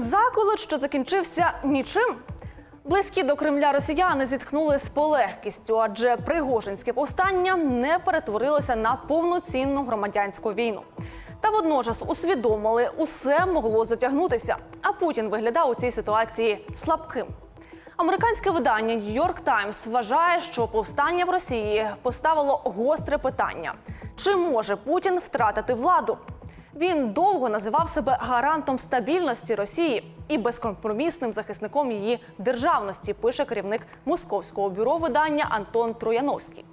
Заколот, що закінчився нічим. Близькі до Кремля росіяни зітхнули з полегкістю, адже Пригожинське повстання не перетворилося на повноцінну громадянську війну. Та водночас усвідомили, усе могло затягнутися. А Путін виглядав у цій ситуації слабким. Американське видання York Times вважає, що повстання в Росії поставило гостре питання: чи може Путін втратити владу? Він довго називав себе гарантом стабільності Росії і безкомпромісним захисником її державності. Пише керівник московського бюро видання Антон Трояновський.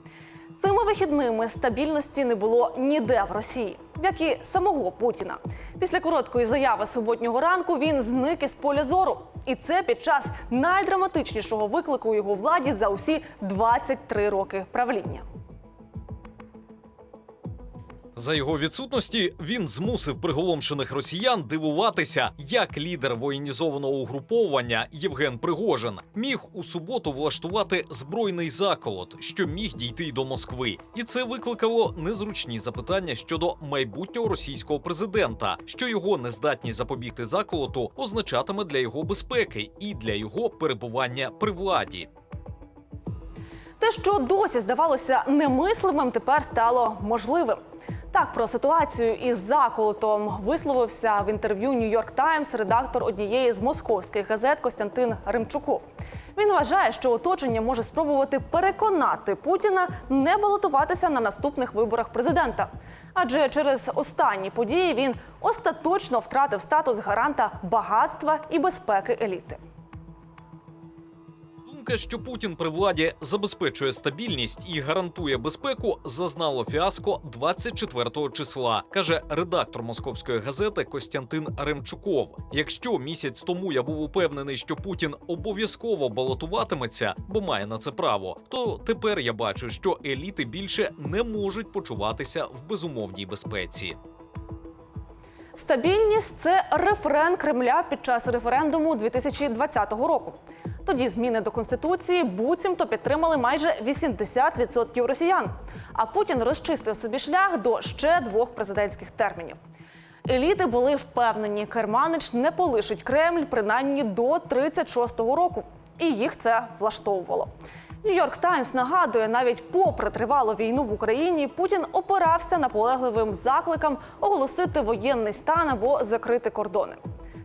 Цими вихідними стабільності не було ніде в Росії, як і самого Путіна. Після короткої заяви суботнього ранку він зник із поля зору. І це під час найдраматичнішого виклику його владі за усі 23 роки правління. За його відсутності він змусив приголомшених росіян дивуватися, як лідер воєнізованого угруповання Євген Пригожин міг у суботу влаштувати збройний заколот, що міг дійти й до Москви, і це викликало незручні запитання щодо майбутнього російського президента, що його нездатність запобігти заколоту означатиме для його безпеки і для його перебування при владі. Те, що досі здавалося немислимим, тепер стало можливим. Так про ситуацію із заколотом висловився в інтерв'ю Нью-Йорк Таймс редактор однієї з московських газет Костянтин Римчуков. Він вважає, що оточення може спробувати переконати Путіна не балотуватися на наступних виборах президента. Адже через останні події він остаточно втратив статус гаранта багатства і безпеки еліти. Думка, що Путін при владі забезпечує стабільність і гарантує безпеку, зазнало фіаско 24 числа, каже редактор московської газети Костянтин Ремчуков. Якщо місяць тому я був упевнений, що Путін обов'язково балотуватиметься, бо має на це право, то тепер я бачу, що еліти більше не можуть почуватися в безумовній безпеці. Стабільність це рефрен Кремля під час референдуму 2020 року. Тоді зміни до конституції буцімто підтримали майже 80% росіян. А Путін розчистив собі шлях до ще двох президентських термінів. Еліти були впевнені, Керманич не полишить Кремль принаймні до 36-го року, і їх це влаштовувало. Нью-Йорк Таймс нагадує, навіть попри тривалу війну в Україні, Путін опирався наполегливим закликам оголосити воєнний стан або закрити кордони.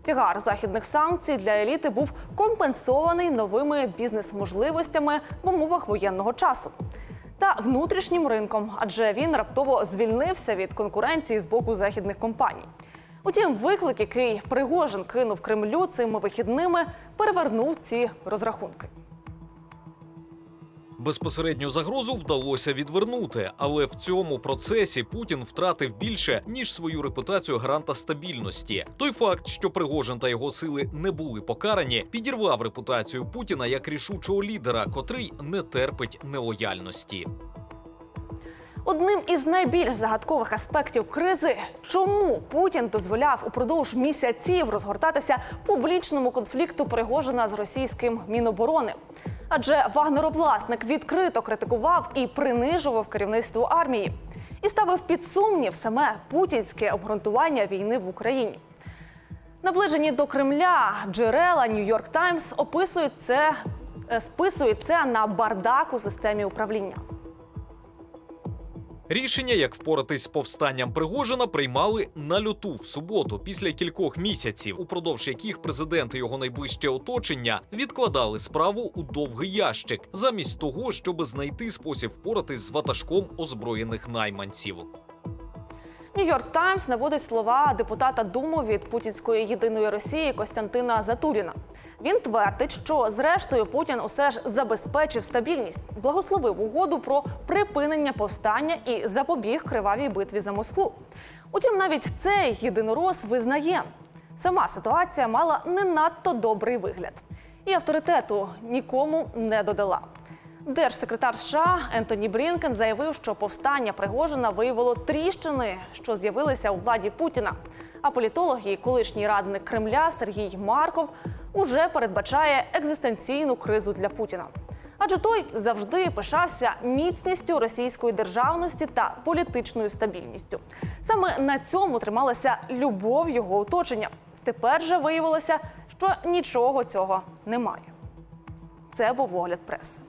Тягар західних санкцій для еліти був компенсований новими бізнес-можливостями в умовах воєнного часу та внутрішнім ринком, адже він раптово звільнився від конкуренції з боку західних компаній. Утім, виклик, який Пригожин кинув Кремлю цими вихідними, перевернув ці розрахунки. Безпосередню загрозу вдалося відвернути, але в цьому процесі Путін втратив більше ніж свою репутацію гаранта стабільності. Той факт, що Пригожин та його сили не були покарані, підірвав репутацію Путіна як рішучого лідера, котрий не терпить нелояльності. Одним із найбільш загадкових аспектів кризи, чому Путін дозволяв упродовж місяців розгортатися публічному конфлікту Пригожина з російським міноборони. Адже вагнеровласник відкрито критикував і принижував керівництво армії і ставив під сумнів саме путінське обґрунтування війни в Україні. Наближені до Кремля джерела Нью-Йорк Таймс описують це, е, списують це на бардак у системі управління. Рішення, як впоратись з повстанням Пригожина, приймали на люту в суботу, після кількох місяців, упродовж яких президент і його найближче оточення відкладали справу у довгий ящик, замість того, щоб знайти спосіб впоратись з ватажком озброєних найманців. Нью-Йорк Таймс наводить слова депутата Думу від путінської єдиної Росії Костянтина Затуріна. Він твердить, що зрештою Путін усе ж забезпечив стабільність, благословив угоду про припинення повстання і запобіг кривавій битві за Москву. Утім, навіть цей єдинорос визнає, сама ситуація мала не надто добрий вигляд, і авторитету нікому не додала. Держсекретар США Ентоні Брінкен заявив, що повстання Пригожина виявило тріщини, що з'явилися у владі Путіна. А політолог і колишній радник Кремля Сергій Марков уже передбачає екзистенційну кризу для Путіна. Адже той завжди пишався міцністю російської державності та політичною стабільністю. Саме на цьому трималася любов його оточення. Тепер же виявилося, що нічого цього немає. Це був огляд преси.